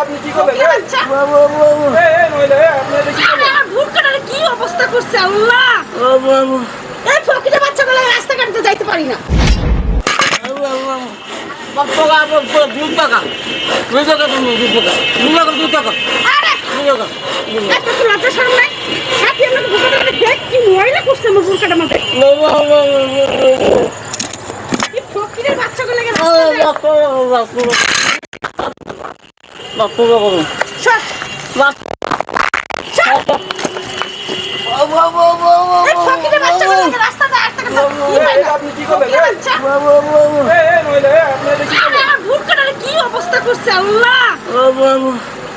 আপনি অবস্থা করছে আল্লাহ এই ফকিরে বাচ্চাগুলো রাস্তাঘাটে তো যাইতে পারি না বাচ্চাগুলো সব এই ফকিরের বাচ্চাগুলো কি অবস্থা করছে আল্লাহ।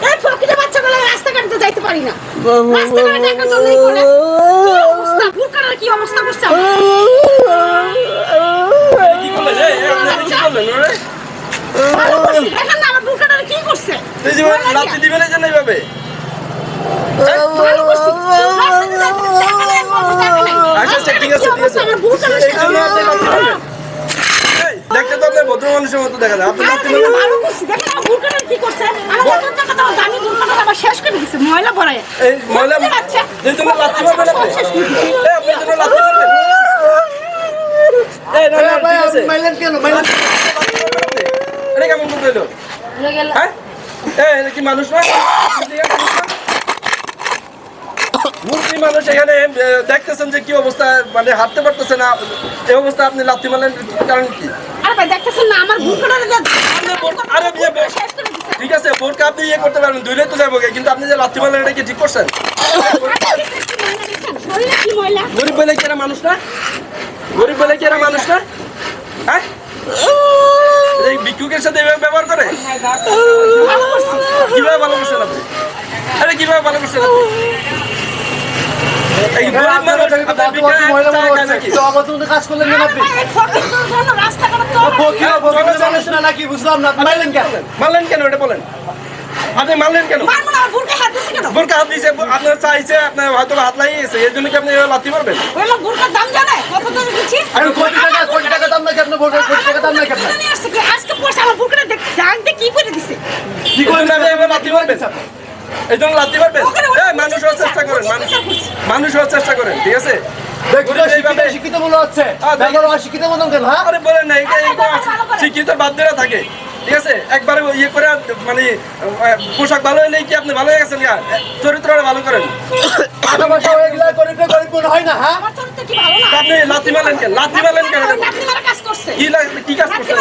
এই ফকিরের বাচ্চাগুলো রাস্তাঘাটে তো যাইতে পারি না। করে কি অবস্থা? ভুলকাটারে কি অবস্থা করছে কি আপনি কি করলেন? করছে দেখেন না আমার ভুলকাটারে কি করছে লাথি দেখতে তো আপনার ভদ্র মানুষের মতো দেখা যায় আপনি কি করছে? শেষ করে ময়লা ভরায়। এই আপনি এই না। না মাইলেন কেন? মাইলেন এটা কেমন করতে হলো? হ্যাঁ এই এটা কি মানুষ না? মূর্তি মানুষ এখানে দেখতেছেন যে কি অবস্থা মানে হাঁটতে পারতেছে না। এই অবস্থা আপনি লাথি মারলেন কারণ কি? ঠিক আছে বোরকা আপনি ইয়ে করতে পারবেন দুইলে তো যাব কিন্তু আপনি যে লাথি মারলেন এটা কি ঠিক করছেন? কি গরিব বলে কি এরা মানুষ না? গরিব বলে কি এরা মানুষ না? হ্যাঁ? এই ভিক্ষুকের সাথে এভাবে ব্যবহার করে? কীভাবে ভালো করছেন আপনি? আরে কীভাবে ভালো করছেন আপনি? বুঝলাম না। মাইলেন কেন? মারলেন কেন? এটা বলেন। আপনি মারলেন কেন? মারবো না হাত দিছে কেন? বোরকা হাত দিয়েছে আপনার চাইছে আপনার হয়তো হাত লাগিয়ে গেছে এর জন্য কি আপনি এভাবে লাথি মারবেন? ওই লোক ভুলকার দাম জানে কত দাম দিচ্ছি? আমি কোটি টাকা কোটি টাকা দাম নাকি আপনি বলবেন কোটি টাকা দাম নাকি আপনার? আজকে পয়সা আমার ভুলকাটা দেখ কি করে দিছে? কি করবেন আপনি এভাবে লাথি মারবেন? এই জন্য লাথি মারবেন? মানুষ হওয়ার চেষ্টা করেন মানুষ মানুষ হওয়ার চেষ্টা করেন ঠিক আছে? শিক্ষিত মনে হচ্ছে হ্যাঁ, দেখি। ব্যাপার অশিক্ষিত কেন বলেন না শিক্ষিত বাদ দিয়ে থাকে। ঠিক আছে? একবারে ইয়ে করে মানে পোশাক ভালো হলে কি আপনি ভালো হয়ে গেছেন গা? চরিত্র ভালো করেন। পয়সা হয়ে গেলে গরিব গরিব না আমার চরিত্র কি ভালো না? আপনি লাথি মারলেন কেন? লাথি মারলেন কেন? কি কি কাজ করছে?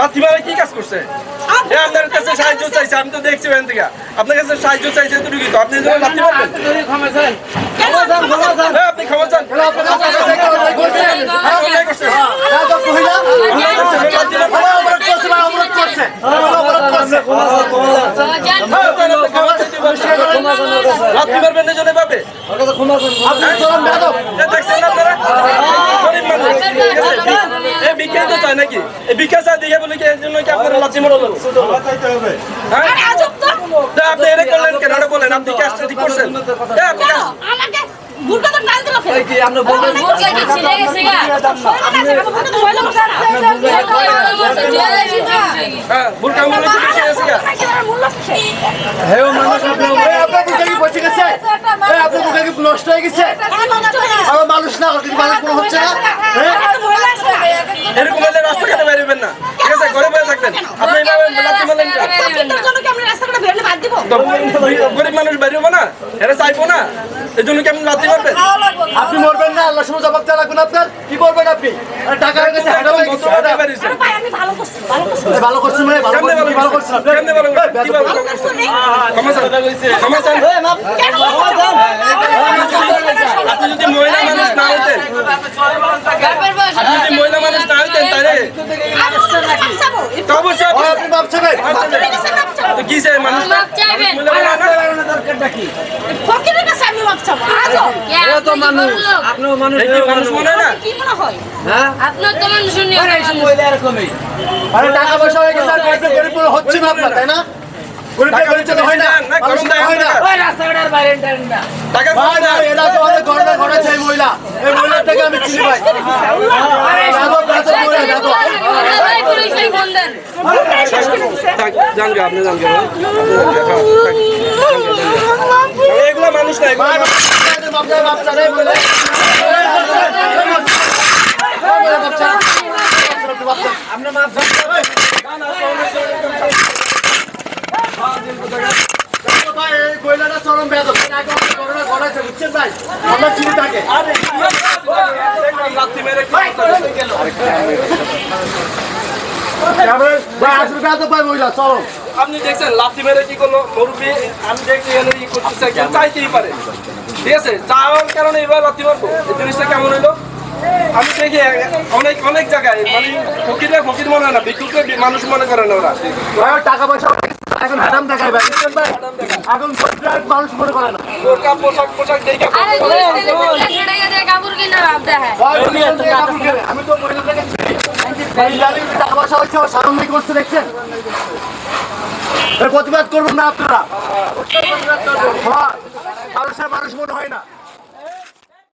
লাথি মারে? কি কাজ করছে? আপনার কাছে সাহায্য চাইছে আমি তো দেখছি ওখান থেকে। আপনার কাছে সাহায্য চাইছে তো। আপনি লাথি মারবেন ক্ষমা চান? হ্যাঁ, আপনি ক্ষমা চান এগুলো আপনার কাছে আছে কেন? অন্যায় করছেন? হ্যাঁ? অন্যায় করছেন। রাজক মহিলা? অন্যায় করছেন, লাথি মারবেন। ভালো অপরাধ করছে, ভালো অপরাধ করছে। ভালো অপরাধ করছে। হ্যাঁ, চান, আপনি ক্ষমা চাইতে পারেন। লাথি মারবেন এই জন্য পাবে আপনি চরম বেয়াদব। এ দেখছেন না আপনারা? গরিব মানুষ, ঠিক আছে? এ ভিক্ষাই ভিক্ষা চায় দেখে বলে কি এর জন্য কি আপনারা লাথি মারলো? হ্যাঁ? আজব তো তা আপনি এটা করলেন কেন? এটা বলেন, আপনি কি কাজটা ঠিক করছেন? আপনি আমাকে। হ্যাঁ, মানুষ আপনার এই কি পচে গেছে আপনার বুকে কি নষ্ট হয়ে গেছে আমার মানুষ না মানুষ হচ্ছে না হ্যাঁ এরকম হলে রাস্তাঘাটে বেরোবেন না। ঠিক আছে? ঘরে বসে থাকবেন। আপনি লাথি মারলেন গরিব মানুষ বেরোবো না এরা চাইব না। এই জন্য কি আপনি লাথি মারবেন? আপনি মরবেন না আল্লাহ সময় জবাব দেওয়া লাগবে না আপনার। কি করবেন আপনি? টাকা গেছে হেডা গেছে হেডা। বেরিয়েছেন। আরে ভাই, আমি ভালো করছি, ভালো করছি। এই ভালো করছেন মানে ভালো করছেন ভালো করছেন? ভালো করছেন? কি ভালো ভালো করছেন? করছি রে। ক্ষমা চান। ক্ষমা চান। কেন ভালো করছি? আপনি যদি মহিলা মানুষ না হতেন আপনি যদি মহিলা মানুষ না হতেন তাহলে আমি ওর কাছে মাপ চাবো। এই তো অবশ্যই ও, আপনি- আপনি ভাবছেন এই? ফকিরের কাছে মাপ চাবো। তো কি চাই মানুষ? না চাইবেন। মহিলা মানুষ ফকিরের কাছে আমি মাপ চাবো। আজও। আপনার তো মানুষ এই কি মানুষ? মনে না? কি মনে হয়? আপনার তো মানুষ উনি আরে টাকা পয়সা হয়ে গেছে আর গরিব গরিব হচ্ছে না আপনার তাই না? গরিব গরিব হয় না। হয়। এগুলা মানুষ না এগুলা মানুষ। ভাই আমরা চিনি তাকে আপনি দেখছেন লাথি মেরে কি করল মুরব্বী? আমি দেখছি এখানে ই করতেছে কেউ চাইতেই পারে। ঠিক আছে? চাওয়ার কারণে এবার লাথি মারবো। এই জিনিসটা কেমন হইল? আমি দেখি অনেক অনেক জায়গায় মানে ফকিরে ফকির মনে হয় না ভিক্ষুকে মানুষ মনে করে না ওরা। টাকা পয়সা এখন হ্যাডাম দেখায় ভাই। এখন মানুষ মনে করে না। বোরকা পোশাক পোশাক দেখে আরে ছেড়ে গেছে কাপড় ভাবতে হয় আমি তো দেখছেন? প্রতিবাদ করব না আপনারা। হ্যাঁ, মানুষের মানুষ মনে হয় না।